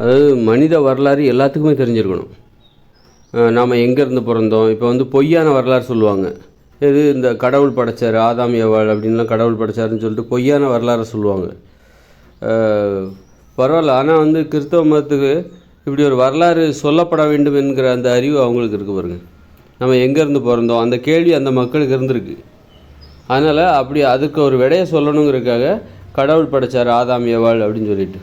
அதாவது மனித வரலாறு எல்லாத்துக்குமே தெரிஞ்சிருக்கணும். நாம் எங்கேருந்து பிறந்தோம்? இப்போ வந்து பொய்யான வரலாறு சொல்லுவாங்க. இது இந்த கடவுள் படைச்சார் ஆதாம் எவாள் அப்படின்லாம் கடவுள் படைச்சாருன்னு சொல்லிட்டு பொய்யான வரலாறு சொல்லுவாங்க. பரவாயில்ல. ஆனால் வந்து கிறிஸ்தவ மதத்துக்கு இப்படி ஒரு வரலாறு சொல்லப்பட வேண்டும் என்கிற அந்த அறிவு அவங்களுக்கு இருக்குது பாருங்க. நம்ம எங்கேருந்து பிறந்தோம்? அந்த கேள்வி அந்த மக்களுக்கு இருந்திருக்கு. அதனால் அப்படி அதுக்கு ஒரு விடையை சொல்லணுங்கிறதுக்காக கடவுள் படைச்சார் ஆதாம் எவாள் அப்படின்னு சொல்லிட்டு.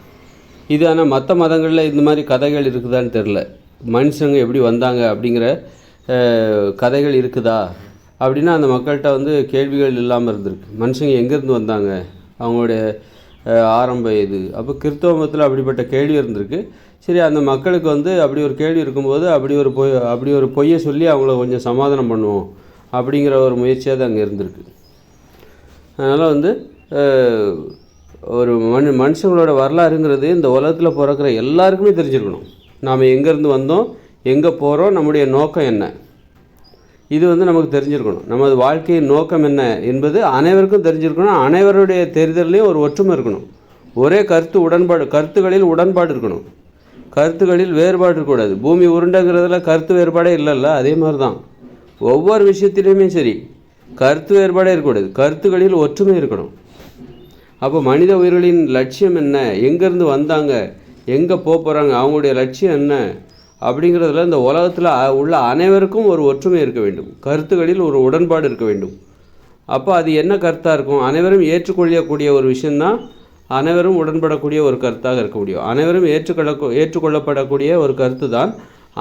இது ஆனால் மற்ற மதங்களில் இந்த மாதிரி கதைகள் இருக்குதான்னு தெரில மனுஷங்க எப்படி வந்தாங்க அப்படிங்கிற கதைகள் இருக்குதா? அப்படின்னா அந்த மக்கள்கிட்ட வந்து கேள்விகள் இல்லாமல் இருந்திருக்கு. மனுஷங்க எங்கேருந்து வந்தாங்க? அவங்களுடைய ஆரம்ப இது அப்போ கிறிஸ்தவ மதத்தில் அப்படிப்பட்ட கேள்வி இருந்திருக்கு. சரி அந்த மக்களுக்கு வந்து அப்படி ஒரு கேள்வி இருக்கும்போது அப்படி ஒரு பொய் அப்படி ஒரு பொய்யை சொல்லி அவங்கள கொஞ்சம் சமாதானம் பண்ணுவோம் அப்படிங்கிற ஒரு முயற்சியாக தான் அங்கே இருந்திருக்கு. அதனால் வந்து ஒரு மனு மனுஷங்களோட வரலாறுங்கிறது இந்த உலகத்தில் பிறக்கிற எல்லாருக்குமே தெரிஞ்சிருக்கணும். நாம் எங்கேருந்து வந்தோம் எங்கே போகிறோம் நம்முடைய நோக்கம் என்ன? இது வந்து நமக்கு தெரிஞ்சிருக்கணும். நமது வாழ்க்கையின் நோக்கம் என்ன என்பது அனைவருக்கும் தெரிஞ்சிருக்கணும். அனைவருடைய தெரிதல்லையும் ஒரு ஒற்றுமை இருக்கணும். ஒரே கருத்து உடன்பாடு கருத்துகளில் உடன்பாடு இருக்கணும். கருத்துகளில் வேறுபாடு இருக்கக்கூடாது. பூமி உருண்டைங்கிறதுல கருத்து வேறுபாடே இல்லைல்ல அதே மாதிரி தான் ஒவ்வொரு விஷயத்திலையுமே சரி கருத்து வேறுபாடே இருக்கக்கூடாது. கருத்துகளில் ஒற்றுமை இருக்கணும். அப்போ மனித உயிர்களின் லட்சியம் என்ன? எங்கேருந்து வந்தாங்க? எங்கே போக போகிறாங்க அவங்களுடைய லட்சியம் என்ன? அப்படிங்கிறதுல இந்த உலகத்தில் உள்ள அனைவருக்கும் ஒரு ஒற்றுமை இருக்க வேண்டும். கருத்துகளில் ஒரு உடன்பாடு இருக்க வேண்டும். அப்போ அது என்ன கருத்தாக இருக்கும்? அனைவரும் ஏற்றுக்கொள்ளக்கூடிய ஒரு விஷயந்தான் அனைவரும் உடன்படக்கூடிய ஒரு கருத்தாக இருக்க முடியும். அனைவரும் ஏற்றுக்கொள்ள ஏற்றுக்கொள்ளப்படக்கூடிய ஒரு கருத்து தான்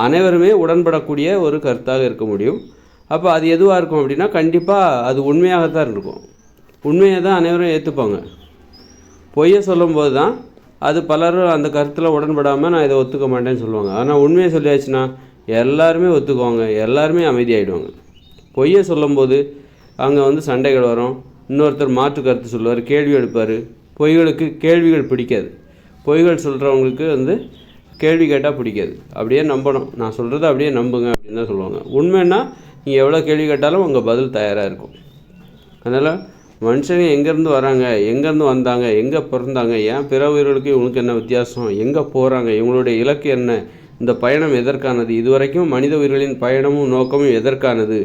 அனைவருமே உடன்படக்கூடிய ஒரு கருத்தாக இருக்க முடியும். அப்போ அது எதுவாக இருக்கும் அப்படின்னா கண்டிப்பாக அது உண்மையாகத்தான் இருக்கும். உண்மையை தான் அனைவரும் ஏற்றுப்பாங்க பொய்யை சொல்லும்போது தான் அது பலரும் அந்த கருத்தில் உடன்படாமல் நான் இதை ஒத்துக்க மாட்டேன்னு சொல்லுவாங்க. ஆனால் உண்மையை சொல்லியாச்சுன்னா எல்லாருமே ஒத்துக்குவாங்க. எல்லாருமே அமைதியாகிடுவாங்க பொய்யை சொல்லும்போது அங்கே வந்து சண்டைகள் வரும். இன்னொருத்தர் மாற்று கருத்து சொல்லுவார் கேள்வி எடுப்பார் பொய்களுக்கு கேள்விகள் பிடிக்காது. பொய்கள் சொல்கிறவங்களுக்கு வந்து கேள்வி கேட்டால் பிடிக்காது. அப்படியே நம்பணும். நான் சொல்கிறத அப்படியே நம்புங்க அப்படின்னு தான் சொல்லுவாங்க. உண்மைன்னா நீங்கள் எவ்வளோ கேள்வி கேட்டாலும் உங்கள் பதில் தயாராக இருக்கும். அதனால் மனுஷங்க எங்கேருந்து வராங்க? எங்கேருந்து வந்தாங்க? எங்கே பிறந்தாங்க? ஏன் பிற உயிர்களுக்கு இவங்களுக்கு என்ன வித்தியாசம்? எங்கே போகிறாங்க? இவங்களுடைய இலக்கு என்ன? இந்த பயணம் எதற்கானது? இதுவரைக்கும் மனித உயிர்களின் பயணமும் நோக்கமும் எதற்கானது?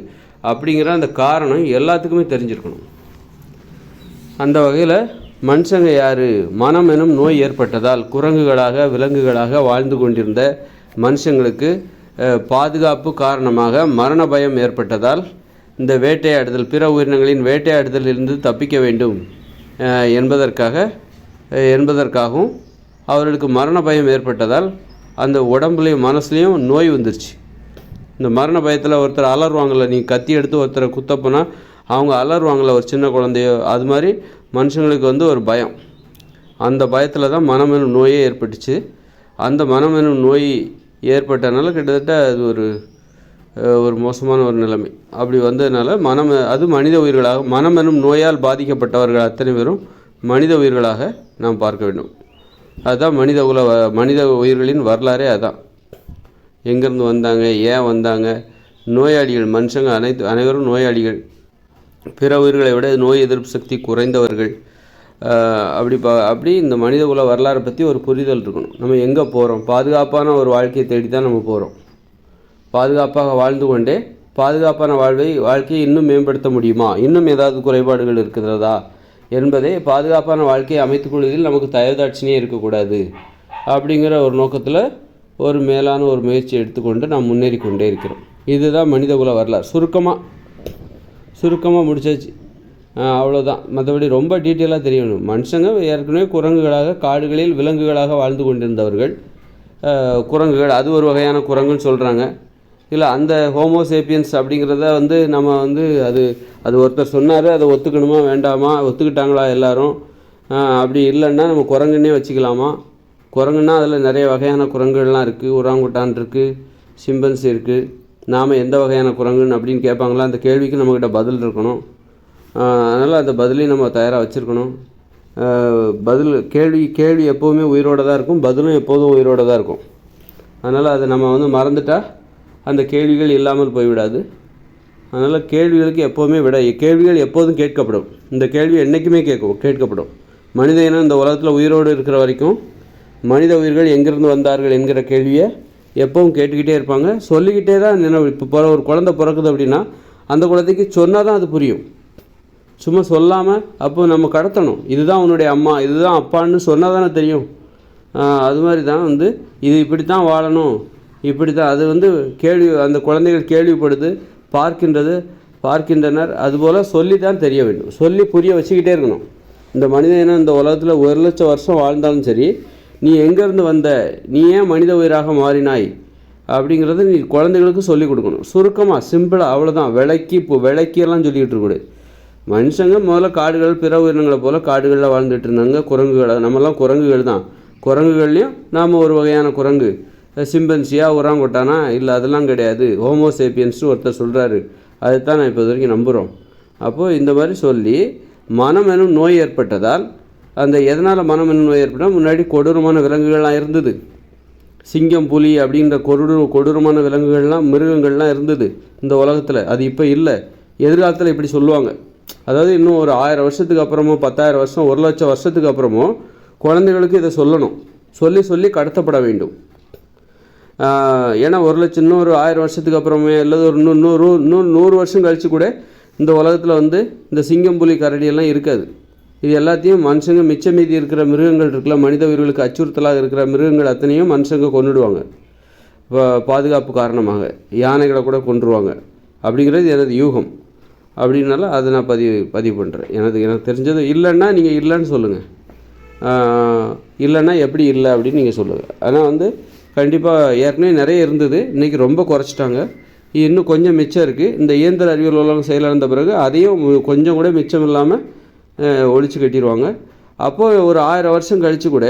அப்படிங்கிற அந்த காரணம் எல்லாத்துக்குமே தெரிஞ்சிருக்கணும். அந்த வகையில் மனுஷங்க யார்? மனம் எனும் நோய் ஏற்பட்டதால் குரங்குகளாக விலங்குகளாக வாழ்ந்து கொண்டிருந்த மனுஷங்களுக்கு பாதுகாப்பு காரணமாக மரண பயம் ஏற்பட்டதால் இந்த வேட்டையாடுதல் பிற உயிரினங்களின் வேட்டையாடுதலிலிருந்து தப்பிக்க வேண்டும். என்பதற்காக என்பதற்காகவும் அவர்களுக்கு மரண பயம் ஏற்பட்டதால் அந்த உடம்புலையும் மனசுலேயும் நோய் வந்துருச்சு. இந்த மரண பயத்தில் ஒருத்தர் அலறுவாங்கள்ல நீ கத்தி எடுத்து ஒருத்தரை குத்தப்போனால் அவங்க அலறுவாங்கள்ல ஒரு சின்ன குழந்தையோ. அது மாதிரி மனுஷங்களுக்கு வந்து ஒரு பயம். அந்த பயத்தில் தான் மனமெனும் நோயே ஏற்பட்டுச்சு. அந்த மனமெனும் நோய் ஏற்பட்டனால கிட்டத்தட்ட அது ஒரு ஒரு மோசமான ஒரு நிலைமை. அப்படி வந்ததுனால மனம் அது மனித உயிர்களாக மனம் எனும் நோயால் பாதிக்கப்பட்டவர்கள் அத்தனை பேரும் மனித உயிர்களாக நாம் பார்க்க வேண்டும். அதுதான் மனித உல மனித உயிர்களின் வரலாறே அதான். எங்கேருந்து வந்தாங்க ஏன் வந்தாங்க நோயாளிகள் மனுஷங்க அனைத்து அனைவரும் நோயாளிகள். பிற உயிர்களை விட நோய் எதிர்ப்பு சக்தி குறைந்தவர்கள். அப்படி பா அப்படி இந்த மனித குல வரலாறை பற்றி ஒரு புரிதல் இருக்கணும். நம்ம எங்கே போகிறோம் பாதுகாப்பான ஒரு வாழ்க்கையை தேடி தான் நம்ம போகிறோம் பாதுகாப்பாக வாழ்ந்து கொண்டே பாதுகாப்பான வாழ்வை வாழ்க்கையை இன்னும் மேம்படுத்த முடியுமா? இன்னும் ஏதாவது குறைபாடுகள் இருக்கிறதா? என்பதை பாதுகாப்பான வாழ்க்கையை அமைத்துக் கொள்வதில் நமக்கு தயதாட்சினே இருக்கக்கூடாது. அப்படிங்கிற ஒரு நோக்கத்தில் ஒரு மேலான ஒரு முயற்சி எடுத்துக்கொண்டு நாம் முன்னேறி கொண்டே இருக்கிறோம். இதுதான் மனிதகுல வரலாறு. சுருக்கமாக சுருக்கமாக முடிச்சாச்சு. அவ்வளோதான் மற்றபடி ரொம்ப டீட்டெயிலாக தெரியணும். மனுஷங்க ஏற்கனவே குரங்குகளாக காடுகளில் விலங்குகளாக வாழ்ந்து கொண்டிருந்தவர்கள். குரங்குகள் அது ஒரு வகையான குரங்குன்னு சொல்கிறாங்க இல்லை அந்த ஹோமோசேப்பியன்ஸ் அப்படிங்கிறத வந்து நம்ம வந்து அது அது ஒருத்தர் சொன்னார் அதை ஒத்துக்கணுமா வேண்டாமா ஒத்துக்கிட்டாங்களா எல்லாரும்? அப்படி இல்லைன்னா நம்ம குரங்குன்னே வச்சுக்கலாமா? குரங்குன்னா அதில் நிறைய வகையான குரங்குகள்லாம் இருக்குது உராங்குட்டான் இருக்குது சிம்பன்ஸ் இருக்குது நாம் எந்த வகையான குரங்குன்னு அப்படின்னு கேட்பாங்களா? அந்த கேள்விக்கு நம்மக்கிட்ட பதில் இருக்கணும். அதனால் அந்த பதிலையும் நம்ம தயாராக வச்சுருக்கணும். பதில் கேள்வி கேள்வி எப்போவுமே உயிரோடு தான் இருக்கும் பதிலும் எப்போதும் உயிரோடு தான் இருக்கும். அதனால் அதை நம்ம வந்து மறந்துட்டால் அந்த கேள்விகள் இல்லாமல் போய்விடாது. அதனால் கேள்விகளுக்கு எப்போவுமே விட. கேள்விகள் எப்போதும் கேட்கப்படும். இந்த கேள்வி என்றைக்குமே கேட்கும் கேட்கப்படும். மனித இனம் இந்த உலகத்தில் உயிரோடு இருக்கிற வரைக்கும் மனித உயிர்கள் எங்கேருந்து வந்தார்கள் என்கிற கேள்வியை எப்பவும் கேட்டுக்கிட்டே இருப்பாங்க. சொல்லிக்கிட்டே தான் நினைவு இப்போ பிற ஒரு குழந்தை பிறக்குது அப்படின்னா அந்த குழந்தைக்கு சொன்னால் தான் அது புரியும். சும்மா சொல்லாமல் அப்போ நம்ம கடத்தணும். இதுதான் உன்னுடைய அம்மா இதுதான் அப்பான்னு சொன்னால் தானே தெரியும். அது மாதிரி தான் வந்து இது இப்படி தான் வாழணும். இப்படி தான் அது வந்து கேள்வி அந்த குழந்தைகள் கேள்விப்படுது பார்க்கின்றது பார்க்கின்றனர். அதுபோல் சொல்லி தான் தெரிய வேண்டும். சொல்லி புரிய வச்சுக்கிட்டே இருக்கணும். இந்த மனித இனம் இந்த உலகத்தில் ஒரு லட்சம் வருஷம் வாழ்ந்தாலும் சரி நீ எங்கேருந்து வந்த நீ ஏன் மனித உயிராக மாறினாய் அப்படிங்கிறத நீ குழந்தைகளுக்கு சொல்லிக் கொடுக்கணும். சுருக்கமாக சிம்பிளாக அவ்வளோதான் விளக்கி இப்போ விளக்கியெல்லாம் சொல்லிக்கிட்டு இருக்கக்கூடாது. மனுஷங்க முதல்ல காடுகள் பிற உயிரினங்களை போல் காடுகளில் வாழ்ந்துட்டு இருந்தாங்க. குரங்குகளை நம்மலாம் குரங்குகள் தான். குரங்குகள்லையும் நாம் ஒரு வகையான குரங்கு. சிம்பன்சியா உராங்கொட்டானா இல்லை அதெல்லாம் கிடையாது. ஹோமோசேப்பியன்ஸ்னு ஒருத்தர் சொல்கிறாரு அதுதான் நான் இப்போ இது வரைக்கும் நம்புகிறோம் அப்போது இந்த மாதிரி சொல்லி மனம் எனும் நோய் ஏற்பட்டதால் அந்த எதனால் மனம் எனும் நோய் ஏற்பட்டால் முன்னாடி கொடூரமான விலங்குகள்லாம் இருந்தது. சிங்கம் புலி அப்படின்ற கொடூர கொடூரமான விலங்குகள்லாம் மிருகங்கள்லாம் இருந்தது இந்த உலகத்தில். அது இப்போ இல்லை. எதிர்காலத்தில் இப்படி சொல்லுவாங்க. அதாவது இன்னும் ஒரு ஆயிரம் வருஷத்துக்கு அப்புறமோ பத்தாயிரம் வருஷம் ஒரு லட்சம் வருஷத்துக்கு அப்புறமோ குழந்தைகளுக்கு இதை சொல்லணும். சொல்லி சொல்லி கடத்தப்பட வேண்டும். ஏன்னா ஒரு லட்சம் இன்னொரு ஆயிரம் வருஷத்துக்கு அப்புறமே அல்லது ஒரு இன்னும் நூறு இன்னும் நூறு வருஷம் கழித்து கூட இந்த உலகத்தில் வந்து இந்த சிங்கம் புலி கரடியெல்லாம் இருக்காது. இது எல்லாத்தையும் மனுஷங்க மிச்ச மீதி இருக்கிற மிருகங்கள் இருக்குல்ல மனித உயிர்களுக்கு அச்சுறுத்தலாக இருக்கிற மிருகங்கள் அத்தனையும் மனுஷங்க கொண்டுடுவாங்க பாதுகாப்பு காரணமாக. யானைகளை கூட கொண்டுருவாங்க அப்படிங்கிறது எனது யூகம். அப்படின்னால அதை நான் பதிவு பதிவு பண்ணுறேன் எனது எனக்கு தெரிஞ்சது இல்லைன்னா நீங்கள் இல்லைன்னு சொல்லுங்கள் இல்லைன்னா எப்படி இல்லை அப்படின்னு நீங்கள் சொல்லுங்கள் ஆனால் வந்து கண்டிப்பாக ஏற்கனவே நிறைய இருந்தது. இன்றைக்கி ரொம்ப குறைச்சிட்டாங்க. இன்னும் கொஞ்சம் மிச்சம் இருக்குது இந்த இயந்திர அறிவியல் உலகம் செயலிழந்த பிறகு அதையும் கொஞ்சம் கூட மிச்சம் இல்லாமல் ஒழிச்சு கட்டிடுவாங்க. அப்போது ஒரு ஆயிரம் வருஷம் கழித்து கூட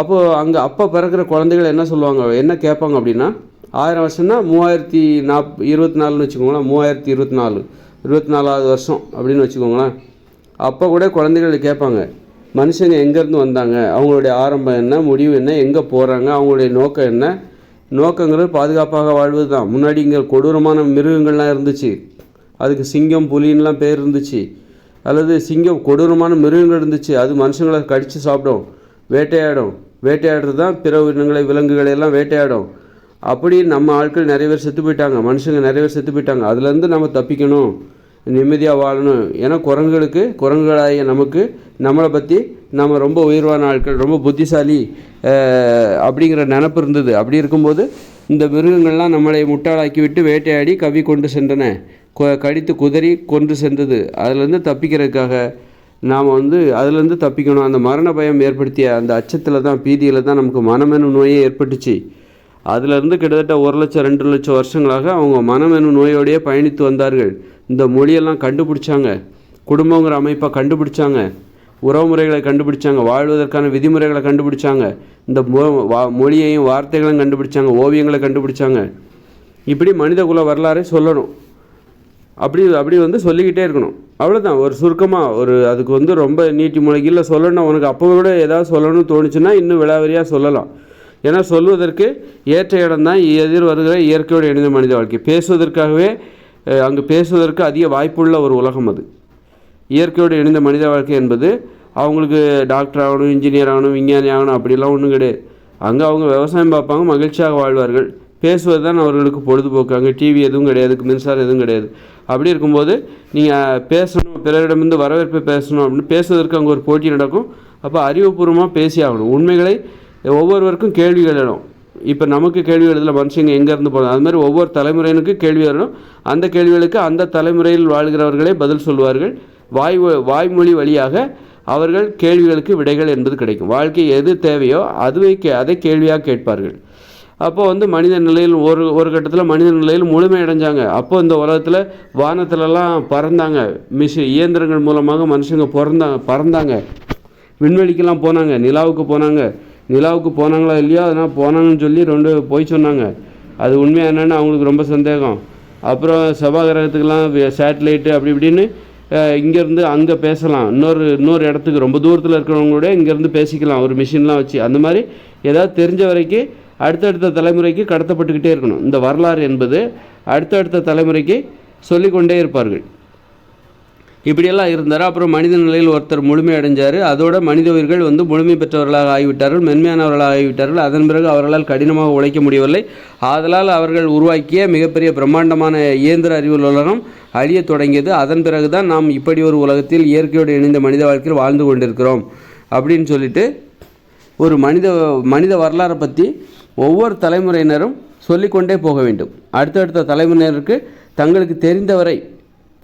அப்போது அங்கே அப்போ பிறக்கிற குழந்தைகள் என்ன சொல்லுவாங்க? என்ன கேட்பாங்க அப்படின்னா ஆயிரம் வருஷம்னா மூவாயிரத்தி நாப் இருபத்தி நாலுன்னு வச்சுக்கோங்களேன் மூவாயிரத்தி இருபத்தி நாலு இருபத்தி நாலாவது வருஷம் அப்படின்னு வச்சுக்கோங்களேன். அப்போ கூட குழந்தைகள் கேட்பாங்க. மனுஷங்க எங்கேருந்து வந்தாங்க? அவங்களுடைய ஆரம்பம் என்ன? முடிவு என்ன? எங்கே போகிறாங்க? அவங்களுடைய நோக்கம் என்ன? நோக்கங்கிறது பாதுகாப்பாக வாழ்வது தான். முன்னாடி இங்கே கொடூரமான மிருகங்கள்லாம் இருந்துச்சு. அதுக்கு சிங்கம் புலின்லாம் பேர் இருந்துச்சு. அல்லது சிங்கம் கொடூரமான மிருகங்கள் இருந்துச்சு. அது மனுஷங்களை கடித்து சாப்பிடும். வேட்டையாடும். வேட்டையாடுறது தான் பிற உயிரினங்களை விலங்குகளை எல்லாம் வேட்டையாடும். அப்படி நம்ம ஆட்கள் நிறைய பேர் செத்து போயிட்டாங்க. மனுஷங்க நிறைய பேர் செத்து போயிட்டாங்க. அதுலேருந்து நம்ம தப்பிக்கணும். நிம்மதியாக வாழணும். ஏன்னா குரங்குகளுக்கு குரங்குகளாகிய நமக்கு நம்மளை பற்றி நம்ம ரொம்ப உயர்வான ஆட்கள் ரொம்ப புத்திசாலி அப்படிங்கிற நினப்பு இருந்தது. அப்படி இருக்கும்போது இந்த மிருகங்கள்லாம் நம்மளை முட்டாளாக்கி விட்டு வேட்டையாடி கவி கொண்டு சென்றன. கொ- கடித்து குதறி கொண்டு சென்றது. அதுலேருந்து தப்பிக்கிறதுக்காக நாம் வந்து அதுலேருந்து தப்பிக்கணும். அந்த மரண பயம் ஏற்படுத்திய அந்த அச்சத்தில் தான் பீதியில் தான் நமக்கு மனமெனும் நோயே ஏற்பட்டுச்சு. அதிலிருந்து கிட்டத்தட்ட ஒரு லட்சம் ரெண்டு லட்சம் வருஷங்களாக அவங்க மனம் எனும் நோயோடையே பயணித்து வந்தார்கள். இந்த மொழியெல்லாம் கண்டுபிடிச்சாங்க. குடும்பங்கிற அமைப்பை கண்டுபிடிச்சாங்க. உறவுமுறைகளை கண்டுபிடிச்சாங்க. வாழ்வதற்கான விதிமுறைகளை கண்டுபிடிச்சாங்க. இந்த மொ- வா- மொழியையும் வார்த்தைகளையும் கண்டுபிடிச்சாங்க. ஓவியங்களை கண்டுபிடிச்சாங்க. இப்படி மனித குல வரலாறை சொல்லணும். அப்படி அப்படி வந்து சொல்லிக்கிட்டே இருக்கணும். அவ்வளோதான் ஒரு சுருக்கமாக ஒரு அதுக்கு வந்து ரொம்ப நீட்டி முளைக்கில் சொல்லணும். உனக்கு அப்போ விட ஏதாவது சொல்லணும்னு தோணுச்சுன்னா இன்னும் விலாவரியாக சொல்லலாம். ஏன்னா சொல்வதற்கு ஏற்ற இடம்தான் எதிர் வருகிற இயற்கையோடு இணைந்த மனித வாழ்க்கை. பேசுவதற்காகவே அங்கு பேசுவதற்கு அதிக வாய்ப்புள்ள ஒரு உலகம் அது. இயற்கையோடு இணைந்த மனித வாழ்க்கை என்பது அவங்களுக்கு டாக்டர் ஆகணும் இன்ஜினியர் ஆகணும் விஞ்ஞானி ஆகணும் அப்படிலாம் ஒன்றும் கிடையாது. அங்கே அவங்க விவசாயம் பார்ப்பாங்க மகிழ்ச்சியாக வாழ்வார்கள். பேசுவது தான் அவர்களுக்கு பொழுதுபோக்கு அங்கே டிவி எதுவும் கிடையாது மின்சாரம் எதுவும் கிடையாது. அப்படி இருக்கும்போது நீங்கள் பேசணும் பிறரிடமிருந்து வரவேற்பை பேசணும் அப்படின்னு பேசுவதற்கு அங்கே ஒரு போட்டி நடக்கும். அப்போ அறிவுபூர்வமாக பேசி ஆகணும் உண்மைகளை ஒவ்வொருவருக்கும் கேள்விகள் எழணும் இப்போ நமக்கு கேள்வி எழுதல மனுஷங்க எங்கேருந்து போகணும் அது மாதிரி ஒவ்வொரு தலைமுறையினுக்கும் கேள்வி வரணும் அந்த கேள்விகளுக்கு அந்த தலைமுறையில் வாழ்கிறவர்களே பதில் சொல்வார்கள். வாய் வாய்மொழி வழியாக அவர்கள் கேள்விகளுக்கு விடைகள் என்பது கிடைக்கும். வாழ்க்கை எது தேவையோ அதுவே கே அதை கேள்வியாக கேட்பார்கள். அப்போ வந்து மனித நிலையில் ஒரு ஒரு கட்டத்தில் மனித நிலையில் முழுமை அடைஞ்சாங்க. அப்போ இந்த உலகத்தில் வானத்துலலாம் பறந்தாங்க. மிஷி இயந்திரங்கள் மூலமாக மனுஷங்க பிறந்தாங்க பறந்தாங்க. விண்வெளிக்கெல்லாம் போனாங்க. நிலாவுக்கு போனாங்க. நிலாவுக்கு போனாங்களா இல்லையா? அதனால் போனாங்கன்னு சொல்லி ரெண்டு போய் சொன்னாங்க. அது உண்மையாக என்னென்னு அவங்களுக்கு ரொம்ப சந்தேகம். அப்புறம் செவ்வாய் கிரகத்துக்கெல்லாம் சேட்டலைட்டு அப்படி இப்படின்னு இங்கேருந்து அங்கே பேசலாம். இன்னொரு இன்னொரு இடத்துக்கு ரொம்ப தூரத்தில் இருக்கிறவங்களோட இங்கேருந்து பேசிக்கலாம். ஒரு மிஷின்லாம் வச்சு. அந்த மாதிரி ஏதாவது தெரிஞ்ச வரைக்கும் அடுத்தடுத்த தலைமுறைக்கு கடத்தப்பட்டுக்கிட்டே இருக்கணும். இந்த வரலாறு என்பது அடுத்தடுத்த தலைமுறைக்கு சொல்லிக்கொண்டே இருப்பார்கள். இப்படியெல்லாம் இருந்தார்? அப்புறம் மனித நிலையில் ஒருத்தர் முழுமை அடைஞ்சார். அதோட மனித உயிர்கள் வந்து முழுமை பெற்றவர்களாக ஆகிவிட்டார்கள் மென்மையானவர்களாக ஆகிவிட்டார்கள். அதன் பிறகு அவர்களால் கடினமாக உழைக்க முடியவில்லை. ஆதலால் அவர்கள் உருவாக்கிய மிகப்பெரிய பிரம்மாண்டமான இயந்திர அறிவியல் உலகம் அழிய தொடங்கியது. அதன் பிறகு தான் நாம் இப்படி ஒரு உலகத்தில் இயற்கையோடு இணைந்த மனித வாழ்க்கையில் வாழ்ந்து கொண்டிருக்கிறோம் அப்படின்னு சொல்லிட்டு ஒரு மனித மனித வரலாறை பற்றி ஒவ்வொரு தலைமுறையினரும் சொல்லிக்கொண்டே போக வேண்டும். அடுத்தடுத்த தலைமுறையினருக்கு தங்களுக்கு தெரிந்தவரை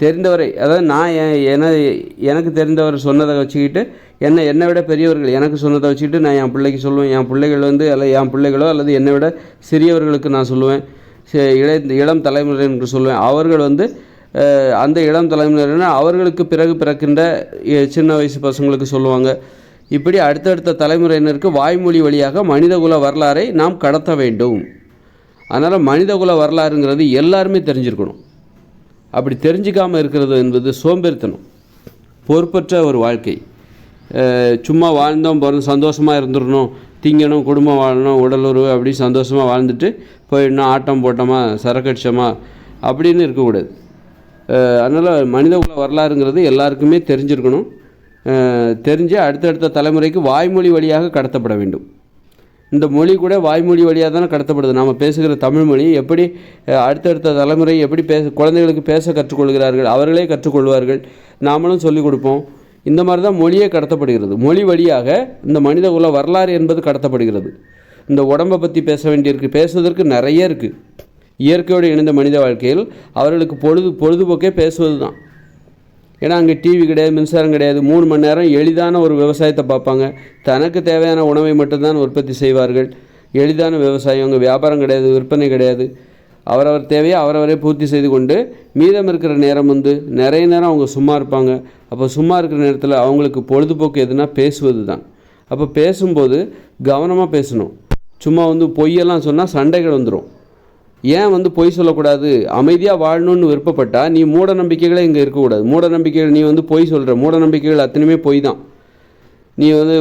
தெரிந்தவரை அதாவது நான் என எனக்கு தெரிந்தவர் சொன்னதை வச்சுக்கிட்டு என்ன என்னை விட பெரியவர்கள் எனக்கு சொன்னதை வச்சுக்கிட்டு நான் என் பிள்ளைக்கு சொல்லுவேன். என் பிள்ளைகள் வந்து அல்ல என் பிள்ளைகளோ அல்லது என்னை விட சிறியவர்களுக்கு நான் சொல்லுவேன். இளைய இளை இளம் தலைமுறையினருக்கு சொல்லுவேன். அவர்கள் வந்து அந்த இளம் தலைமுறையினர் அவர்களுக்கு பிறகு பிறக்கின்ற சின்ன வயசு பசங்களுக்கு சொல்லுவாங்க. இப்படி அடுத்தடுத்த தலைமுறையினருக்கு வாய்மொழி வழியாக மனிதகுல வரலாறை நாம் கடத்த வேண்டும். அதனால் மனிதகுல வரலாறுங்கிறது எல்லாருமே தெரிஞ்சிருக்கணும். அப்படி தெரிஞ்சிக்காமல் இருக்கிறது என்பது சோம்பேறித்தனம். பொறுப்பற்ற ஒரு வாழ்க்கை. சும்மா வாழ்ந்தோம் போகிறோம் சந்தோஷமாக இருந்துடணும். திங்கணும் குடும்பம் வாழணும் உடலுறவு அப்படி சந்தோஷமாக வாழ்ந்துட்டு போயிடணும் ஆட்டம் போட்டோமா சரக்கடிச்சோமா அப்படின்னு இருக்கக்கூடாது. அதனால் மனித மனிதகுல வரலாறுங்கிறது எல்லாருக்குமே தெரிஞ்சிருக்கணும். தெரிஞ்சு அடுத்தடுத்த தலைமுறைக்கு வாய்மொழி வழியாக கடத்தப்பட வேண்டும். இந்த மொழி கூட வாய்மொழி வழியாக தானே கடத்தப்படுது. நாம் பேசுகிற தமிழ் மொழி எப்படி அடுத்தடுத்த தலைமுறை எப்படி பேச குழந்தைகளுக்கு பேச கற்றுக்கொள்கிறார்கள் அவர்களே கற்றுக்கொள்வார்கள் நாமளும் சொல்லிக் கொடுப்போம். இந்த மாதிரி தான் மொழியே கடத்தப்படுகிறது. மொழி வழியாக இந்த மனித குல வரலாறு என்பது கடத்தப்படுகிறது. இந்த உடம்பை பற்றி பேச வேண்டியிருக்கு. பேசுவதற்கு நிறைய இருக்குது இயற்கையோடு இணைந்த மனித வாழ்க்கையில் அவர்களுக்கு பொழுது பொழுதுபோக்கே பேசுவது தான் ஏன்னா அங்கே டிவி கிடையாது மின்சாரம் கிடையாது. மூணு மணி நேரம் எளிதான ஒரு விவசாயத்தை பார்ப்பாங்க. தனக்கு தேவையான உணவை மட்டும்தான் உற்பத்தி செய்வார்கள். எளிதான விவசாயம் அங்கே வியாபாரம் கிடையாது விற்பனை கிடையாது. அவரவர் தேவையை அவரவரே பூர்த்தி செய்து கொண்டு மீதம் இருக்கிற நேரம் வந்து நிறைய நேரம் அவங்க சும்மா இருப்பாங்க. அப்போ சும்மா இருக்கிற நேரத்தில் அவங்களுக்கு பொழுதுபோக்கு எதுனா பேசுவது தான் அப்போ பேசும்போது கவனமாக பேசணும். சும்மா வந்து பொய்யெல்லாம் சொன்னால் சண்டைகள் வந்துடும் ஏன் வந்து பொய் சொல்லக்கூடாது? அமைதியாக வாழணும்னு விருப்பப்பட்டா நீ மூட நம்பிக்கைகளே இங்கே இருக்கக்கூடாது. மூட நம்பிக்கைகள் நீ வந்து பொய் சொல்கிற மூட நம்பிக்கைகள் அத்தனையுமே பொய் தான். நீ வந்து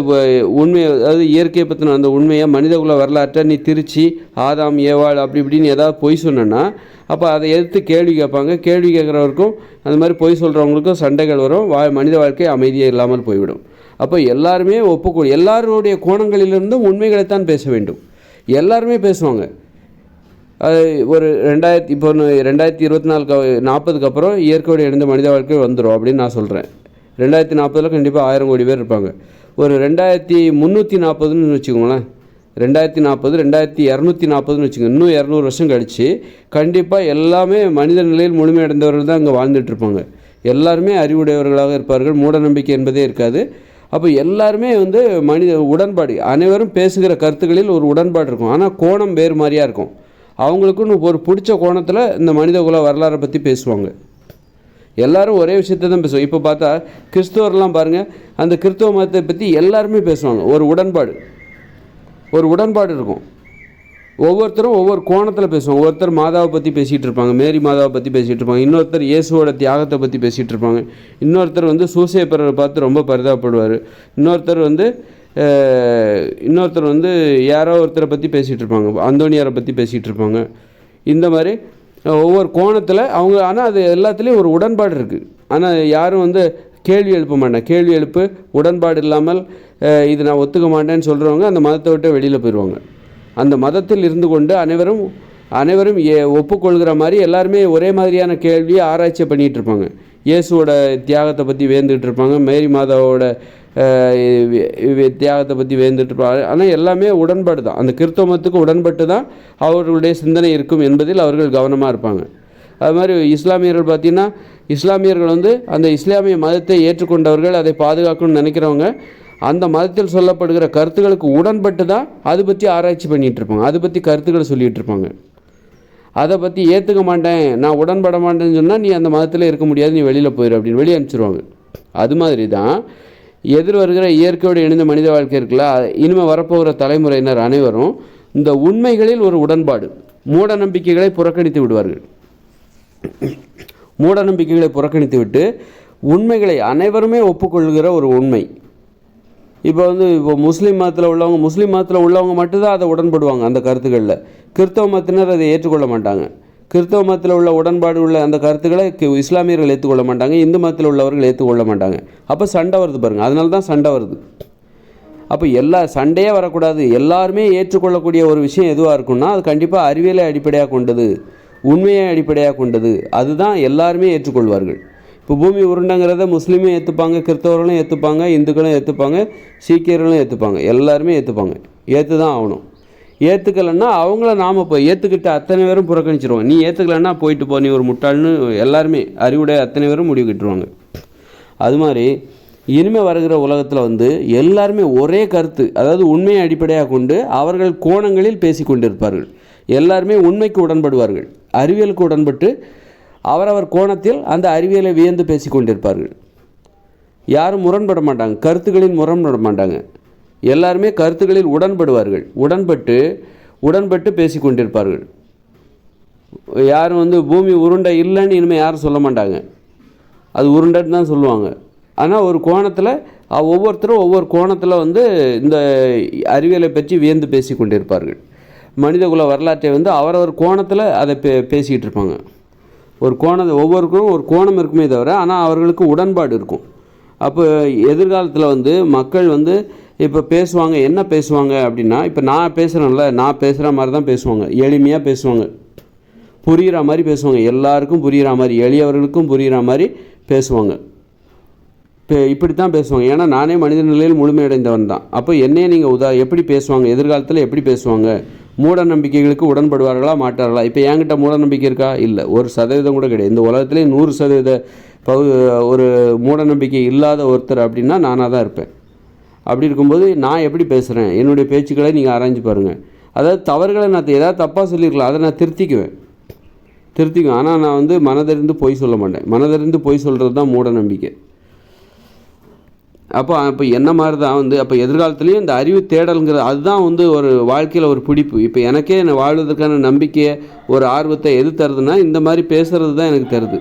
உண்மை அதாவது இயற்கையை பற்றின அந்த உண்மையை மனிதகுல வரலாற்றை நீ திருச்சி ஆதாம் ஏவாள் அப்படி இப்படின்னு ஏதாவது பொய் சொன்னேன்னா அப்போ அதை எதிர்த்து கேள்வி கேட்பாங்க. கேள்வி கேட்குறவருக்கும் அந்த மாதிரி பொய் சொல்கிறவங்களுக்கும் சண்டைகள் வரும். வா மனித வாழ்க்கை அமைதியாக இல்லாமல் போய்விடும். அப்போ எல்லாருமே ஒப்புக்கூடும் எல்லாருடைய கோணங்களிலிருந்தும் உண்மைகளைத்தான் பேச வேண்டும். எல்லாருமே பேசுவாங்க. ஒரு ரெண்டாயிரத்தி இப்போ ஒன்று ரெண்டாயிரத்தி இருபத்தி நாலுக்கு நாற்பதுக்கு அப்புறம் இயற்கையோடு இணைந்த மனித வாழ்க்கை வந்துடும் அப்படின்னு நான் சொல்கிறேன் ரெண்டாயிரத்தி நாற்பதில் கண்டிப்பாக ஆயிரம் கோடி பேர் இருப்பாங்க. ஒரு ரெண்டாயிரத்தி முந்நூற்றி நாற்பதுன்னு வச்சுக்கோங்களேன். ரெண்டாயிரத்தி நாற்பது ரெண்டாயிரத்தி இரநூத்தி நாற்பதுன்னு வச்சுக்கோங்க. இன்னும் இரநூறு வருஷம் கழித்து கண்டிப்பாக எல்லாமே மனித நிலையில் முழுமையடைந்தவர்கள் தான் அங்கே வாழ்ந்துட்டுருப்பாங்க எல்லாருமே அறிவுடையவர்களாக இருப்பார்கள். மூட நம்பிக்கை என்பதே இருக்காது. அப்போ எல்லாருமே வந்து மனித உடன்பாடு அனைவரும் பேசுகிற கருத்துக்களில் ஒரு உடன்பாடு இருக்கும். ஆனால் கோணம் வேறு மாதிரியாக இருக்கும். அவங்களுக்குன்னு ஒரு பிடிச்ச கோணத்தில் இந்த மனிதகுல வரலாறை பற்றி பேசுவாங்க. எல்லாரும் ஒரே விஷயத்தை தான் பேசுவோம் இப்போ பார்த்தா கிறிஸ்தவர்லாம் பாருங்கள் அந்த கிறிஸ்தவ மதத்தை பற்றி எல்லாருமே பேசுவாங்க. ஒரு உடன்பாடு. ஒரு உடன்பாடு இருக்கும். ஒவ்வொருத்தரும் ஒவ்வொரு கோணத்தில் பேசுவாங்க. ஒருத்தர் மாதாவை பற்றி பேசிகிட்டு இருப்பாங்க மேரி மாதாவை பற்றி பேசிகிட்டு இருப்பாங்க இன்னொருத்தர் இயேசுவோட தியாகத்தை பற்றி பேசிகிட்டு இருப்பாங்க. இன்னொருத்தர் வந்து சூசேப்பரை பார்த்து ரொம்ப பரிதாபப்படுவார். இன்னொருத்தர் வந்து இன்னொருத்தர் வந்து யாரோ ஒருத்தரை பற்றி பேசிகிட்டு இருப்பாங்க. அந்தோனியாரை பற்றி பேசிகிட்டு இருப்பாங்க. இந்த மாதிரி ஒவ்வொரு கோணத்தில் அவங்க ஆனால் அது எல்லாத்துலேயும் ஒரு உடன்பாடு இருக்குது ஆனால் யாரும் வந்து கேள்வி எழுப்ப மாட்டேன் கேள்வி எழுப்பு உடன்பாடு இல்லாமல் இது நான் ஒத்துக்க மாட்டேன்னு சொல்கிறவங்க அந்த மதத்தை விட்டு வெளியில் போயிடுவாங்க அந்த மதத்தில் இருந்து கொண்டு அனைவரும் அனைவரும் ஏ- ஒப்புக்கொள்கிற மாதிரி எல்லாருமே ஒரே மாதிரியான கேள்வியை ஆராய்ச்சி பண்ணிகிட்டு இருப்பாங்க. இயேசுவோட தியாகத்தை பற்றி வேந்துகிட்டு இருப்பாங்க. மேரி மாதாவோட தியாகத்தை பற்றி வேந்துட்டுருப்பார் ஆனால் எல்லாமே உடன்பாடு தான். அந்த கிறிஸ்தவத்துக்கு உடன்பட்டு தான் அவர்களுடைய சிந்தனை இருக்கும் என்பதில் அவர்கள் கவனமாக இருப்பாங்க. அது மாதிரி இஸ்லாமியர்கள் பார்த்தீங்கன்னா இஸ்லாமியர்கள் வந்து அந்த இஸ்லாமிய மதத்தை ஏற்றுக்கொண்டவர்கள் அதை பாதுகாக்கணும்னு நினைக்கிறவங்க அந்த மதத்தில் சொல்லப்படுகிற கருத்துக்களுக்கு உடன்பட்டு தான் அதை பற்றி ஆராய்ச்சி பண்ணிகிட்டு இருப்பாங்க அதை பற்றி கருத்துக்களை சொல்லிகிட்டு இருப்பாங்க அதை பற்றி ஏற்றுக்க மாட்டேன் நான் உடன்பட மாட்டேன்னு சொன்னால் நீ அந்த மதத்தில் இருக்க முடியாது நீ வெளியில் போயிடு அப்படின்னு வெளியே அனுப்பிச்சிருவாங்க. அது மாதிரி தான் எதிர் வருகிற இயற்கையோடு இணைந்த மனித வாழ்க்கை இருக்குல்ல இனிமேல் வரப்போகிற தலைமுறையினர் அனைவரும் இந்த உண்மைகளில் ஒரு உடன்பாடு மூட நம்பிக்கைகளை புறக்கணித்து விடுவார்கள். மூட நம்பிக்கைகளை புறக்கணித்து விட்டு உண்மைகளை அனைவருமே ஒப்புக்கொள்கிற ஒரு உண்மை. இப்போ வந்து இப்போ முஸ்லீம் மதத்தில் உள்ளவங்க முஸ்லீம் மதத்தில் உள்ளவங்க மட்டும்தான் அதை உடன்படுவாங்க அந்த கருத்துக்களில். கிறிஸ்தவ மதத்தினர் அதை ஏற்றுக்கொள்ள மாட்டாங்க. கிறிஸ்தவ மதத்தில் உள்ள உடன்பாடு உள்ள அந்த கருத்துக்களை கி- இஸ்லாமியர்கள் ஏற்றுக்கொள்ள மாட்டாங்க இந்து மதத்தில் உள்ளவர்கள் ஏற்றுக்கொள்ள மாட்டாங்க. அப்போ சண்டை வருது பாருங்கள் அதனால தான் சண்டை வருது. அப்போ எல்லா சண்டையே வரக்கூடாது. எல்லாருமே ஏற்றுக்கொள்ளக்கூடிய ஒரு விஷயம் எதுவாக இருக்கும்னா அது கண்டிப்பாக அறிவியலை அடிப்படையாக கொண்டது உண்மையை அடிப்படையாக கொண்டது. அதுதான் எல்லாருமே ஏற்றுக்கொள்வார்கள். இப்போ பூமி உருண்டைங்கிறத முஸ்லீமும் ஏற்றுப்பாங்க கிறிஸ்தவர்களும் ஏற்றுப்பாங்க இந்துக்களும் ஏற்றுப்பாங்க சீக்கியர்களும் ஏற்றுப்பாங்க எல்லாருமே ஏற்றுப்பாங்க ஏற்று தான் ஆகணும். ஏற்றுக்கலைன்னா அவங்கள நாம் இப்போ ஏற்றுக்கிட்ட அத்தனை பேரும் புறக்கணிச்சிருவோம். நீ ஏற்றுக்கலைன்னா போயிட்டு போ நீ ஒரு முட்டாள்னு எல்லாருமே அறிவுடைய அத்தனை பேரும் முடிவு கட்டுருவாங்க. அது மாதிரி இனிமேல் வருகிற உலகத்தில் வந்து எல்லாருமே ஒரே கருத்து அதாவது உண்மையை அடிப்படையாக கொண்டு அவர்கள் கோணங்களில் பேசி கொண்டிருப்பார்கள். எல்லாருமே உண்மைக்கு உடன்படுவார்கள். அறிவியலுக்கு உடன்பட்டு அவரவர் கோணத்தில் அந்த அறிவியலை வியந்து பேசி கொண்டிருப்பார்கள். யாரும் முரண்பட மாட்டாங்க. கருத்துக்களில் முரண்பட மாட்டாங்க. எல்லாருமே கருத்துக்களில் உடன்படுவார்கள். உடன்பட்டு உடன்பட்டு பேசி கொண்டிருப்பார்கள். யாரும் வந்து பூமி உருண்டை இல்லைன்னு இனிமேல் யாரும் சொல்ல மாட்டாங்க. அது உருண்டைன்னு தான் சொல்லுவாங்க. ஆனால் ஒரு கோணத்தில் ஒவ்வொருத்தரும் ஒவ்வொரு கோணத்தில் வந்து இந்த அறிவியலை பற்றி வியந்து பேசி கொண்டிருப்பார்கள். மனிதகுல வரலாற்றை வந்து அவரவர் கோணத்தில் அதை பே பேசிக்கிட்டு இருப்பாங்க. ஒரு கோணம் ஒவ்வொருக்கும் ஒரு கோணம் இருக்குமே தவிர ஆனால் அவர்களுக்கு உடன்பாடு இருக்கும். அப்போ எதிர்காலத்தில் வந்து மக்கள் வந்து இப்போ பேசுவாங்க என்ன பேசுவாங்க அப்படின்னா இப்போ நான் பேசுகிறேன்ல நான் பேசுகிற மாதிரி தான் பேசுவாங்க. எளிமையாக பேசுவாங்க. புரிகிற மாதிரி பேசுவாங்க. எல்லாருக்கும் புரிகிற மாதிரி எளியவர்களுக்கும் புரிகிற மாதிரி பேசுவாங்க. இப்போ இப்படி தான் பேசுவாங்க. ஏன்னா நானே மனித நிலையில் முழுமையடைந்தவன் தான். அப்போ என்னையே நீங்கள் உதா எப்படி பேசுவாங்க? எதிர்காலத்தில் எப்படி பேசுவாங்க? மூட நம்பிக்கைகளுக்கு உடன்படுவார்களா மாட்டார்களா? இப்போ என்கிட்ட மூட நம்பிக்கை இருக்கா? இல்லை. ஒரு சதவீதம் கூட கிடையாது. இந்த உலகத்திலே நூறு சதவீத பகு ஒரு மூட நம்பிக்கை இல்லாத ஒருத்தர் அப்படின்னா நானாக தான் இருப்பேன். அப்படி இருக்கும்போது நான் எப்படி பேசுகிறேன் என்னுடைய பேச்சுக்களை நீங்கள் ஆராய்ஞ்சு பாருங்கள் அதாவது தவறுகளை நான் ஏதாவது தப்பாக சொல்லியிருக்கலாம் அதை நான் திருத்திக்குவேன். திருத்திக்குவேன். ஆனால் நான் வந்து மனதறிந்து பொய் சொல்ல மாட்டேன். மனதறிந்து பொய் சொல்கிறது தான் மூட நம்பிக்கை. அப்போ அப்போ என்ன மாதிரி தான் வந்து அப்போ எதிர்காலத்துலேயும் இந்த அறிவு தேடலுங்கிறது அதுதான் வந்து ஒரு வாழ்க்கையில் ஒரு பிடிப்பு. இப்போ எனக்கே என்னை வாழ்வதற்கான நம்பிக்கையை ஒரு ஆர்வத்தை எது தருதுன்னா இந்த மாதிரி பேசுகிறது தான் எனக்கு தருது.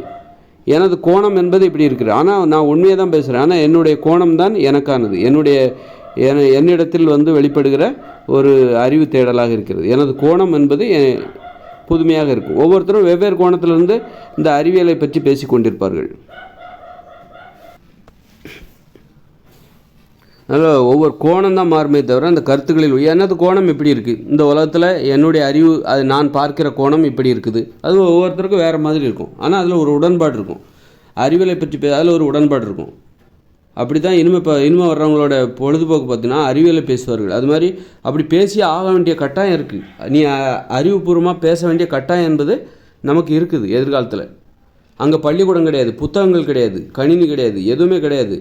எனது கோணம் என்பது இப்படி இருக்குது ஆனால் நான் உண்மையை தான் பேசுகிறேன் ஆனால் என்னுடைய கோணம் தான் எனக்கானது. என்னுடைய என- என்னிடத்தில் வந்து வெளிப்படுகிற ஒரு அறிவு தேடலாக இருக்கிறது. எனது கோணம் என்பது என் புதுமையாக இருக்கும். ஒவ்வொருத்தரும் வெவ்வேறு கோணத்திலிருந்து இந்த அறிவியலை பற்றி பேசி கொண்டிருப்பார்கள் அதனால் ஒவ்வொரு கோணம் தான் மாறுமே தவிர அந்த கருத்துக்களில் எனது கோணம் இப்படி இருக்குது இந்த உலகத்தில் என்னுடைய அறிவு அது நான் பார்க்கிற கோணம் இப்படி இருக்குது. அது ஒவ்வொருத்தருக்கும் வேறு மாதிரி இருக்கும். ஆனால் அதில் ஒரு உடன்பாடு இருக்கும். அறிவியலை பற்றி பே அதில் ஒரு உடன்பாடு இருக்கும். அப்படி தான் இனிமே இப்போ இனிமே வர்றவங்களோட பொழுதுபோக்கு பார்த்தீங்கன்னா அறிவியலை பேசுவார்கள். அது மாதிரி அப்படி பேசி ஆக வேண்டிய கட்டாயம் இருக்குது நீ அறிவுபூர்வமாக பேச வேண்டிய கட்டாயம் என்பது நமக்கு இருக்குது எதிர்காலத்தில். அங்கே பள்ளிக்கூடம் கிடையாது புத்தகங்கள் கிடையாது கணினி கிடையாது எதுவுமே கிடையாது.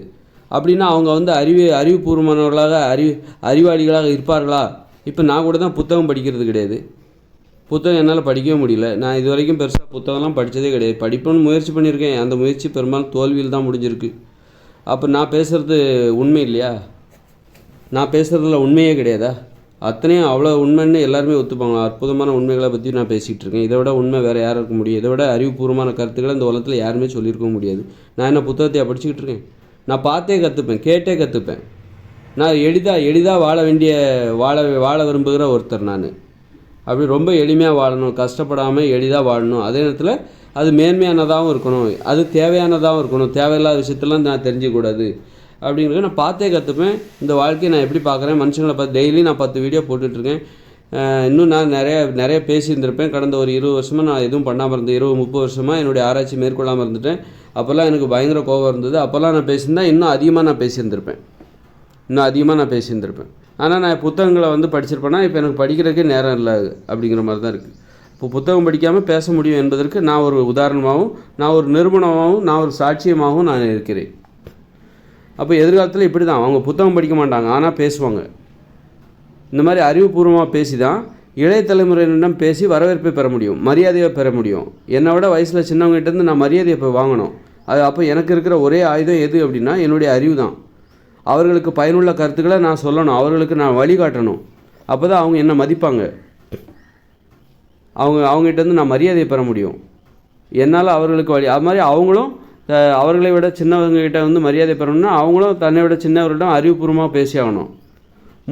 அப்படின்னா அவங்க வந்து அறிவு அறிவுபூர்வமானவர்களாக அறிவு அறிவாளிகளாக இருப்பார்களா? இப்போ நான் கூட தான் புத்தகம் படிக்கிறது கிடையாது. புத்தகம் என்னால் படிக்கவே முடியல. நான் இது வரைக்கும் பெருசாக புத்தகம்லாம் படித்ததே கிடையாது. படிப்பேன்னு முயற்சி பண்ணியிருக்கேன். அந்த முயற்சி பெரும்பாலும் தோல்வியில் தான் முடிஞ்சிருக்கு. அப்போ நான் பேசுகிறது உண்மை இல்லையா? நான் பேசுகிறதுல உண்மையே கிடையாதா? அத்தனையும் அவ்வளோ உண்மைன்னு எல்லாருமே ஒத்துப்பாங்க. அற்புதமான உண்மைகளை பற்றி நான் பேசிகிட்டு இருக்கேன். இதை விட உண்மை வேறு யாரும் இருக்க முடியும்? இதை விட அறிவுபூர்வமான கருத்துக்களை இந்த உலகத்தில் யாருமே சொல்லியிருக்க முடியாது. நான் என்ன புத்தகத்தையா படிச்சுக்கிட்டு இருக்கேன்? நான் பார்த்தே கற்றுப்பேன் கேட்டே கற்றுப்பேன் நான் எளிதாக எளிதாக வாழ வேண்டிய வாழ வாழ விரும்புகிற ஒருத்தர் நான். அப்படி ரொம்ப எளிமையாக வாழணும் கஷ்டப்படாமல் எளிதாக வாழணும். அதே நேரத்தில் அது மேன்மையானதாகவும் இருக்கணும் அது தேவையானதாகவும் இருக்கணும். தேவையில்லாத விஷயத்தெல்லாம் நான் தெரிஞ்சிக்கூடாது அப்படிங்கிறது நான் பார்த்தே கற்றுப்பேன் இந்த வாழ்க்கையை நான் எப்படி பார்க்குறேன்? மனுஷங்களை பார்த்து டெய்லி நான் பத்து வீடியோ போட்டுட்ருக்கேன் இன்னும் நான் நிறைய நிறைய பேசியிருந்திருப்பேன். கடந்த ஒரு இருபது வருஷமாக நான் எதுவும் பண்ணாமல் இருந்தேன். இருபது முப்பது வருஷமாக என்னுடைய ஆராய்ச்சி மேற்கொள்ளாமல் இருந்துட்டேன். அப்போல்லாம் எனக்கு பயங்கர கோபம் இருந்தது. அப்போல்லாம் நான் பேசியிருந்தேன் இன்னும் அதிகமாக நான் பேசியிருந்திருப்பேன். இன்னும் அதிகமாக நான் பேசியிருந்திருப்பேன். ஆனால் நான் புத்தகங்களை வந்து படிச்சிருப்பேன்னா இப்போ எனக்கு படிக்கிறதுக்கே நேரம் இல்லை அப்படிங்கிற மாதிரி தான் இருக்குது இப்போ புத்தகம் படிக்காமல் பேச முடியும் என்பதற்கு நான் ஒரு உதாரணமாகவும் நான் ஒரு நிறுவனமாகவும் நான் ஒரு சாட்சியமாகவும் நான் இருக்கிறேன். அப்போ எதிர்காலத்தில் இப்படி தான் அவங்க புத்தகம் படிக்க மாட்டாங்க ஆனால் பேசுவாங்க. இந்த மாதிரி அறிவுபூர்வமாக பேசி தான் இளைய தலைமுறையினரிடம் பேசி வரவேற்பை பெற முடியும் மரியாதையை பெற முடியும். என்னை விட வயசில் சின்னவங்ககிட்டருந்து நான் மரியாதையை இப்போ வாங்கணும். அது அப்போ எனக்கு இருக்கிற ஒரே ஆயுதம் எது அப்படின்னா என்னுடைய அறிவு தான் அவர்களுக்கு பயனுள்ள கருத்துக்களை நான் சொல்லணும் அவர்களுக்கு நான் வழிகாட்டணும் அப்போ தான் அவங்க என்ன மதிப்பாங்க. அவங்க அவங்ககிட்டருந்து நான் மரியாதையை பெற முடியும். என்னால் அவர்களுக்கு வழி அது மாதிரி அவங்களும் அவர்களை விட சின்னவங்ககிட்ட வந்து மரியாதை பெறணும்னா அவங்களும் தன்னை விட சின்னவர்களிடம் அறிவுபூர்வமாக பேசி ஆகணும்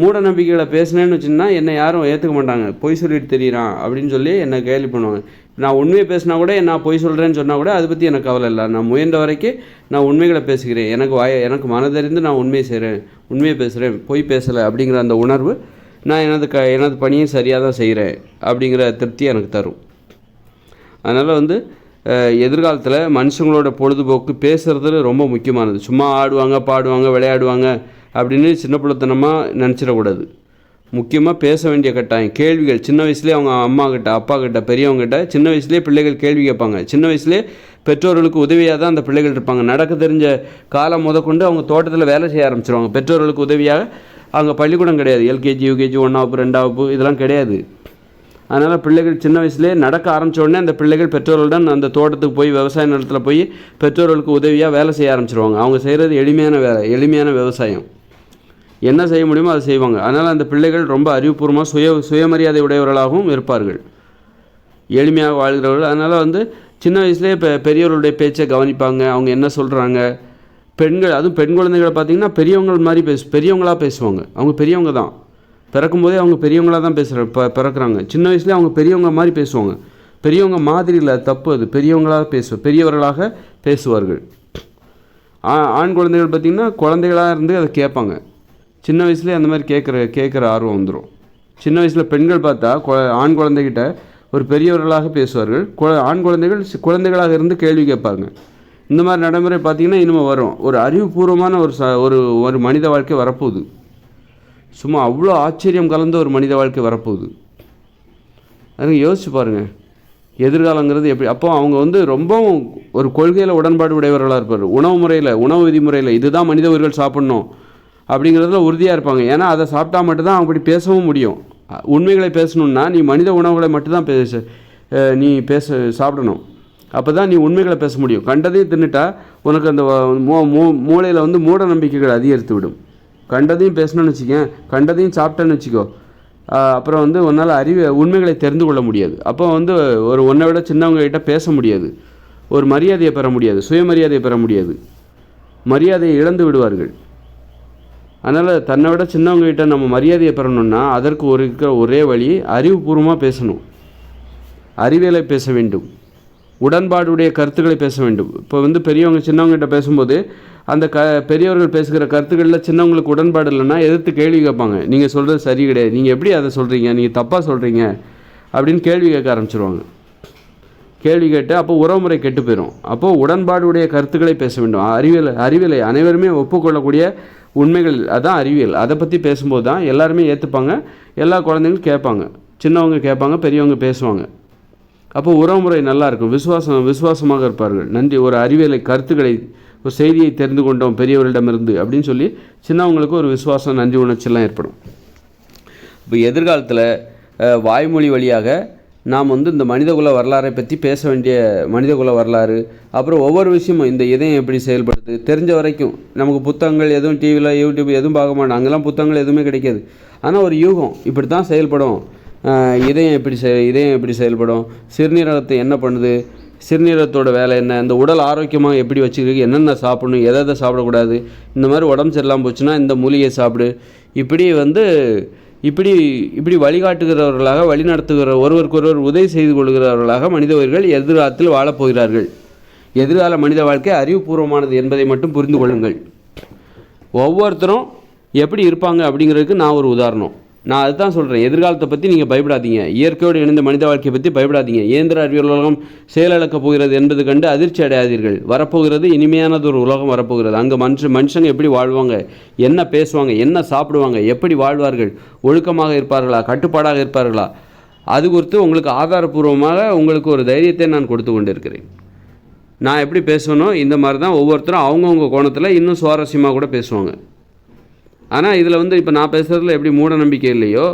மூட நம்பிக்கைகளை பேசினேன்னு வச்சுன்னா என்னை யாரும் ஏற்றுக்க மாட்டாங்க. பொய் சொல்லிட்டு தெரியிறான் அப்படின்னு சொல்லி என்னை கேலி பண்ணுவாங்க. நான் உண்மையை பேசினா கூட நான் பொய் சொல்கிறேன்னு சொன்னால் கூட அதை பற்றி எனக்கு கவலை இல்லை. நான் முயன்ற வரைக்கும் நான் உண்மைகளை பேசுகிறேன் எனக்கு வாய எனக்கு மனதறிந்து நான் உண்மையை செய்கிறேன் உண்மையை பேசுகிறேன் பொய் பேசலை அப்படிங்கிற அந்த உணர்வு நான் எனது க எனது பணியை சரியாக தான் செய்கிறேன் அப்படிங்கிற திருப்தி எனக்கு தரும். அதனால் வந்து எதிர்காலத்தில் மனுஷங்களோட பொழுதுபோக்கு பேசுகிறது ரொம்ப முக்கியமானது. சும்மா ஆடுவாங்க பாடுவாங்க விளையாடுவாங்க. அப்படின்னு சின்ன பிள்ளைத்தனமாக நினச்சிடக்கூடாது. முக்கியமாக பேச வேண்டிய கட்டாயம். கேள்விகள் சின்ன வயசுலேயே அவங்க அம்மா கிட்ட அப்பா கிட்ட பெரியவங்க கிட்ட சின்ன வயசுலேயே பிள்ளைகள் கேள்வி கேட்பாங்க. சின்ன வயசுலேயே பெற்றோர்களுக்கு உதவியாக தான் அந்த பிள்ளைகள் இருப்பாங்க. நடக்க தெரிஞ்ச காலம் முதற்கொண்டு அவங்க தோட்டத்தில் வேலை செய்ய ஆரம்பிச்சிருவாங்க. பெற்றோர்களுக்கு உதவியாக அங்கே பள்ளிக்கூடம் கிடையாது. எல்கேஜி யூகேஜி ஒன்றாவப்பு ரெண்டாவப்பு இதெல்லாம் கிடையாது. அதனால் பிள்ளைகள் சின்ன வயசுலேயே நடக்க ஆரம்பிச்ச உடனே அந்த பிள்ளைகள் பெற்றோர்களுடன் அந்த தோட்டத்துக்கு போய் விவசாய நிலத்தில் போய் பெற்றோர்களுக்கு உதவியாக வேலை செய்ய ஆரம்பிச்சிருவாங்க. அவங்க செய்கிறது எளிமையான வேலை எளிமையான விவசாயம். என்ன செய்ய முடியுமோ அதை செய்வாங்க. அதனால் அந்த பிள்ளைகள் ரொம்ப அறிவுபூர்வமாக சுய சுயமரியாதை உடையவர்களாகவும் இருப்பார்கள். எளிமையாக வாழ்கிறவர்கள். அதனால் வந்து சின்ன வயசுலேயே இப்போ பெரியவர்களுடைய பேச்சை கவனிப்பாங்க. அவங்க என்ன சொல்கிறாங்க பெண்கள் அதுவும் பெண் குழந்தைகளை பார்த்திங்கன்னா பெரியவங்கள் மாதிரி பேசு பெரியவங்களாக பேசுவாங்க. அவங்க பெரியவங்க தான். பிறக்கும்போதே அவங்க பெரியவங்களாக தான் பேசுகிற ப பிறக்கிறாங்க. சின்ன வயசுலேயே அவங்க பெரியவங்க மாதிரி பேசுவாங்க. பெரியவங்க மாதிரி இல்லை தப்பு அது. பெரியவங்களாக பேசு பெரியவர்களாக பேசுவார்கள். ஆ- ஆண் குழந்தைகள் பார்த்திங்கன்னா குழந்தைகளாக இருந்து அதை கேட்பாங்க. சின்ன வயசுலேயே அந்த மாதிரி கேட்குற கேட்குற ஆர்வம் வந்துடும் சின்ன வயசில் பெண்கள் பார்த்தா ஆண் குழந்தைகிட்ட ஒரு பெரியவர்களாக பேசுவார்கள். ஆண் குழந்தைகள் சி- குழந்தைகளாக இருந்து கேள்வி கேட்பாங்க. இந்த மாதிரி நடைமுறை பார்த்திங்கன்னா இனிமேல் வரும். ஒரு அறிவுபூர்வமான ஒரு ச ஒரு ஒரு மனித வாழ்க்கை வரப்போகுது. சும்மா அவ்வளோ ஆச்சரியம் கலந்த ஒரு மனித வாழ்க்கை வரப்போகுது. அதுங்க யோசிச்சு பாருங்கள் எதிர்காலங்கிறது எப்படி அப்போ அவங்க வந்து ரொம்பவும் ஒரு கொள்கையில் உடன்பாடு உடையவர்களாக இருப்பார் உணவு முறையில் உணவு விதிமுறையில் இதுதான் மனித உயிர்கள் சாப்பிட்ணும். அப்படிங்கிறதுல உறுதியாக இருப்பாங்க. ஏன்னா அதை சாப்பிட்டா மட்டும்தான் அப்படி பேசவும் முடியும். உண்மைகளை பேசணுன்னா நீ மனித உணவுகளை மட்டும்தான் பேச நீ பேச சாப்பிடணும். அப்போ தான் நீ உண்மைகளை பேச முடியும். கண்டதையும் தின்னுட்டா உனக்கு அந்த மூ மூ மூளையில் வந்து மூட நம்பிக்கைகள் அதிகரித்து விடும். கண்டதையும் பேசணும்னு வச்சுக்கேன். கண்டதையும் சாப்பிட்டேன்னு வச்சுக்கோ. அப்புறம் வந்து உன்னால் அறிவு உண்மைகளை தெரிந்து கொள்ள முடியாது. அப்போ வந்து ஒரு ஒன்றை விட சின்னவங்ககிட்ட பேச முடியாது. ஒரு மரியாதையை பெற முடியாது. சுயமரியாதையை பெற முடியாது. மரியாதையை இழந்து விடுவார்கள். அதனால் தன்னை விட சின்னவங்ககிட்ட நம்ம மரியாதையை பெறணும்னா அதற்கு ஒரு இருக்கிற ஒரே வழி அறிவுபூர்வமாக பேசணும். அறிவியலை பேச வேண்டும். உடன்பாடுடைய கருத்துக்களை பேச வேண்டும். இப்போ வந்து பெரியவங்க சின்னவங்ககிட்ட பேசும்போது அந்த க பெரியவர்கள் பேசுகிற கருத்துக்களில் சின்னவங்களுக்கு உடன்பாடு இல்லைன்னா எதிர்த்து கேள்வி கேட்பாங்க. நீங்கள் சொல்கிறது சரி கிடையாது. நீங்கள் எப்படி அதை சொல்கிறீங்க நீங்கள் தப்பாக சொல்கிறீங்க அப்படின்னு கேள்வி கேட்க ஆரம்பிச்சிருவாங்க. கேள்வி கேட்டு அப்போ உறவுமுறை கெட்டு போயிடும் அப்போது உடன்பாடுடைய கருத்துக்களை பேச வேண்டும். அறிவியல் அறிவியலை அனைவருமே ஒப்புக்கொள்ளக்கூடிய உண்மைகள் அதுதான் அறிவியல். அதை பற்றி பேசும்போது தான் எல்லாருமே ஏற்றுப்பாங்க எல்லா குழந்தைங்களும் கேட்பாங்க. சின்னவங்க கேட்பாங்க பெரியவங்க பேசுவாங்க. அப்போ உறவுமுறை நல்லாயிருக்கும் விசுவாசம் விசுவாசமாக இருப்பார்கள். நன்றி. ஒரு அறிவியலை கருத்துக்களை ஒரு செய்தியை தெரிந்து கொண்டோம் பெரியவர்களிடமிருந்து அப்படின்னு சொல்லி சின்னவங்களுக்கு ஒரு விசுவாசம் நன்றி உணர்ச்சியெல்லாம் ஏற்படும். இப்போ எதிர்காலத்தில் வாய்மொழி வழியாக நாம் வந்து இந்த மனிதகுல வரலாறை பற்றி பேச வேண்டிய மனிதகுல வரலாறு அப்புறம் ஒவ்வொரு விஷயமும் இந்த இதயம் எப்படி செயல்படும் தெரிஞ்ச வரைக்கும். நமக்கு புத்தகங்கள் எதுவும் டிவியில் யூடியூப் எதுவும் பார்க்க மாட்டோம். அங்கெல்லாம் புத்தகங்கள் எதுவுமே கிடைக்காது. ஆனால் ஒரு யூகம் இப்படி தான் செயல்படும் இதயம் எப்படி செ இதயம் எப்படி செயல்படும்? சிறுநீரகத்தை என்ன பண்ணுது? சிறுநீரகத்தோட வேலை என்ன? இந்த உடல் ஆரோக்கியமாக எப்படி வச்சுக்கிறதுக்கு என்னென்ன சாப்பிடணும்? எதை எதை சாப்பிடக்கூடாது? இந்த மாதிரி உடம்பு சரியில்லாமல் போச்சுன்னா இந்த மூலிகையை சாப்பிடு. இப்படி வந்து இப்படி இப்படி வழிகாட்டுகிறவர்களாக வழிநடத்துகிற ஒருவருக்கொருவர் உதவி செய்து கொள்கிறவர்களாக மனித உயிர்கள் எதிர்காலத்தில் வாழப்போகிறார்கள் எதிர்கால மனித வாழ்க்கை அறிவுபூர்வமானது என்பதை மட்டும் புரிந்து கொள்ளுங்கள். ஒவ்வொருத்தரும் எப்படி இருப்பாங்க அப்படிங்கிறதுக்கு நான் ஒரு உதாரணம். நான் அதுதான் சொல்கிறேன் எதிர்காலத்தை பற்றி நீங்கள் பயப்படாதீங்க. இயற்கையோடு இணைந்த மனித வாழ்க்கையை பற்றி பயப்படாதீங்க. இயந்திர அறிவியல் உலகம் செயலிழக்கப் போகிறது என்பது கண்டு அதிர்ச்சி அடையாதீர்கள். வரப்போகிறது இனிமையானது ஒரு உலகம் வரப்போகிறது. அங்கே மனுஷன் மனுஷங்க எப்படி வாழ்வாங்க? என்ன பேசுவாங்க? என்ன சாப்பிடுவாங்க? எப்படி வாழ்வார்கள்? ஒழுக்கமாக இருப்பார்களா? கட்டுப்பாடாக இருப்பார்களா? அது குறித்து உங்களுக்கு ஆதாரபூர்வமாக உங்களுக்கு ஒரு தைரியத்தை நான் கொடுத்து கொண்டிருக்கிறேன். நான் எப்படி பேசணும் இந்த மாதிரி தான் ஒவ்வொருத்தரும் அவங்கவுங்க கோணத்தில் இன்னும் சுவாரஸ்யமாக கூட பேசுவாங்க. ஆனால் இதில் வந்து இப்போ நான் பேசுகிறதுல எப்படி மூட நம்பிக்கை இல்லையோ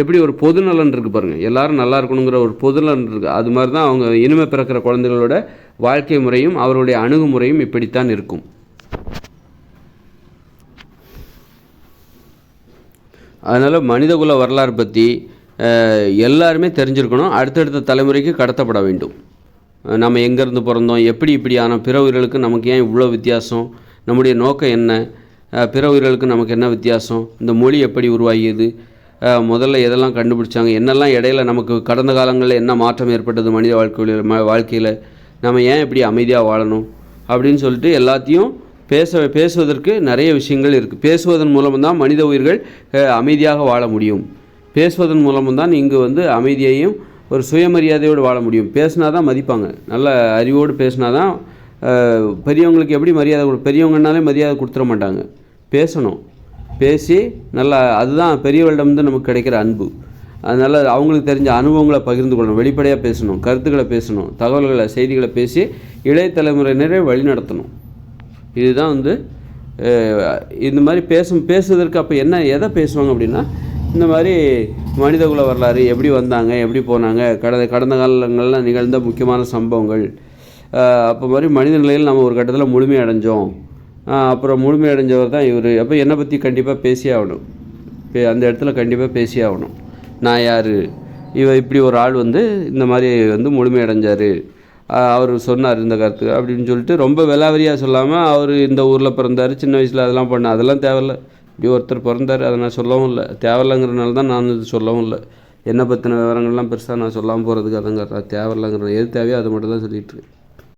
எப்படி ஒரு பொது நலன் இருக்குது பாருங்கள் எல்லோரும் நல்லா இருக்கணுங்கிற ஒரு பொது நலன் இருக்குது அது மாதிரி தான் அவங்க இனிமே பிறக்கிற குழந்தைகளோட வாழ்க்கை முறையும் அவருடைய அணுகுமுறையும் இப்படித்தான் இருக்கும். அதனால் மனிதகுல வரலாறு பற்றி எல்லாருமே தெரிஞ்சிருக்கணும். அடுத்தடுத்த தலைமுறைக்கு கடத்தப்பட வேண்டும். நம்ம எங்கேருந்து பிறந்தோம்? எப்படி இப்படியான பிற உயிர்களுக்கு நமக்கு ஏன் இவ்வளோ வித்தியாசம்? நம்முடைய நோக்கம் என்ன? பிற உயிர்களுக்கு நமக்கு என்ன வித்தியாசம்? இந்த மொழி எப்படி உருவாகியது? முதல்ல எதெல்லாம் கண்டுபிடிச்சாங்க? என்னெல்லாம் இடையில நமக்கு கடந்த காலங்களில் என்ன மாற்றம் ஏற்பட்டது மனித வாழ்க்கையில் வாழ்க்கையில்? நம்ம ஏன் இப்படி அமைதியாக வாழணும்? அப்படின்னு சொல்லிட்டு எல்லாத்தையும் பேச பேசுவதற்கு நிறைய விஷயங்கள் இருக்குது பேசுவதன் மூலம் தான் மனித உயிர்கள் அமைதியாக வாழ முடியும். பேசுவதன் மூலமும் தான் இங்கு வந்து அமைதியையும் ஒரு சுயமரியாதையோடு வாழ முடியும். பேசினா தான் மதிப்பாங்க. நல்ல அறிவோடு பேசினா தான் பெரியவங்களுக்கு எப்படி மரியாதை கொடு பெரியவங்கனாலே மரியாதை கொடுத்துட மாட்டாங்க. பேசணும். பேசி நல்லா அதுதான் பெரியவர்களிடம் நமக்கு கிடைக்கிற அன்பு. அதனால் அவங்களுக்கு தெரிஞ்ச அனுபவங்களை பகிர்ந்து கொள்ளணும். வெளிப்படையாக பேசணும். கருத்துக்களை பேசணும். தகவல்களை செய்திகளை பேசி இளைய தலைமுறையினரை வழிநடத்தணும் இதுதான் வந்து இந்த மாதிரி பேசும் பேசுவதற்கு அப்போ என்ன எதை பேசுவாங்க அப்படின்னா இந்த மாதிரி மனிதகுல வரலாறு எப்படி வந்தாங்க எப்படி போனாங்க கடந்த கடந்த காலங்களில் நிகழ்ந்த முக்கியமான சம்பவங்கள். அப்போ மாதிரி மனித நிலையில் நம்ம ஒரு கட்டத்தில் முழுமை அடைஞ்சோம். அப்புறம் முழுமை அடைஞ்சவர் தான் இவர். அப்போ என்னை பற்றி கண்டிப்பாக பேசியே ஆகணும். பே- அந்த இடத்துல கண்டிப்பாக பேசியே ஆகணும். நான் யார்? இவ இப்படி ஒரு ஆள் வந்து இந்த மாதிரி வந்து முழுமையடைஞ்சார் அவர் சொன்னார் இந்த கருத்து அப்படின்னு சொல்லிட்டு ரொம்ப விலாவரியாக சொல்லாமல் அவர் இந்த ஊரில் பிறந்தார். சின்ன வயசில் அதெல்லாம் பண்ண அதெல்லாம் தேவையில்ல. இப்படி ஒருத்தர் பிறந்தார் அதை நான் சொல்லவும் இல்லை. தேவையில்லைங்கிறனால தான் நான் இது சொல்லவும் இல்லை. என்னை பற்றின விவரங்கள்லாம் பெருசாக நான் சொல்லாமல் போகிறதுக்கு அதங்கிறதா தேவையில்லைங்கிற எது தேவையோ அது மட்டும் தான் சொல்லிகிட்ருக்கேன்